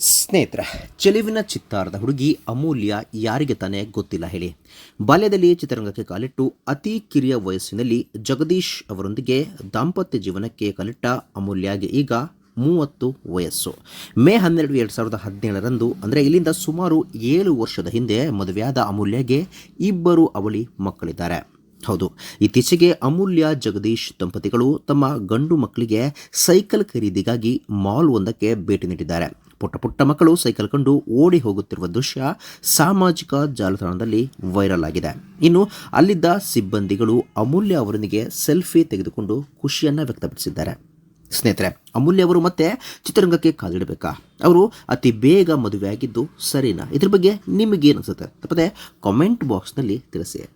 ಸ್ನೇಹಿತರೆ, ಚೆಲುವಿನ ಚಿತ್ತಾರದ ಹುಡುಗಿ ಅಮೂಲ್ಯ ಯಾರಿಗೆ ತಾನೇ ಗೊತ್ತಿಲ್ಲ ಹೇಳಿ. ಬಾಲ್ಯದಲ್ಲಿ ಚಿತ್ರರಂಗಕ್ಕೆ ಕಾಲಿಟ್ಟು ಅತಿ ಕಿರಿಯ ವಯಸ್ಸಿನಲ್ಲಿ ಜಗದೀಶ್ ಅವರೊಂದಿಗೆ ದಾಂಪತ್ಯ ಜೀವನಕ್ಕೆ ಕಾಲಿಟ್ಟ ಅಮೂಲ್ಯಗೆ ಈಗ ಮೂವತ್ತು ವಯಸ್ಸು. ಮೇ ಹನ್ನೆರಡು ಎರಡು ಸಾವಿರದ ಹದಿನೇಳರಂದು, ಅಂದರೆ ಇಲ್ಲಿಂದ ಸುಮಾರು ಏಳು ವರ್ಷದ ಹಿಂದೆ ಮದುವೆಯಾದ ಅಮೂಲ್ಯಗೆ ಇಬ್ಬರು ಅವಳಿ ಮಕ್ಕಳಿದ್ದಾರೆ. ಹೌದು, ಇತ್ತೀಚೆಗೆ ಅಮೂಲ್ಯ, ಜಗದೀಶ್ ದಂಪತಿಗಳು ತಮ್ಮ ಗಂಡು ಮಕ್ಕಳಿಗೆ ಸೈಕಲ್ ಖರೀದಿಗಾಗಿ ಮಾಲ್ ಒಂದಕ್ಕೆ ಭೇಟಿ ನೀಡಿದ್ದಾರೆ. ಪುಟ್ಟ ಪುಟ್ಟ ಮಕ್ಕಳು ಸೈಕಲ್ ಕಂಡು ಓಡಿ ಹೋಗುತ್ತಿರುವ ದೃಶ್ಯ ಸಾಮಾಜಿಕ ಜಾಲತಾಣದಲ್ಲಿ ವೈರಲ್ ಆಗಿದೆ. ಇನ್ನು ಅಲ್ಲಿದ್ದ ಸಿಬ್ಬಂದಿಗಳು ಅಮೂಲ್ಯ ಅವರೊಂದಿಗೆ ಸೆಲ್ಫಿ ತೆಗೆದುಕೊಂಡು ಖುಷಿಯನ್ನು ವ್ಯಕ್ತಪಡಿಸಿದ್ದಾರೆ. ಸ್ನೇಹಿತರೆ, ಅಮೂಲ್ಯ ಅವರು ಮತ್ತೆ ಚಿತ್ರರಂಗಕ್ಕೆ ಕಾಲಿಡಬೇಕಾ ಅವರು ಅತಿ ಬೇಗ ಮದುವೆಯಾಗಿದ್ದು ಸರಿನಾ? ಇದ್ರ ಬಗ್ಗೆ ನಿಮಗೇನು ಅನಿಸುತ್ತೆ? ತಪ್ಪದೆ ಕಾಮೆಂಟ್ ಬಾಕ್ಸ್ನಲ್ಲಿ ತಿಳಿಸಿ.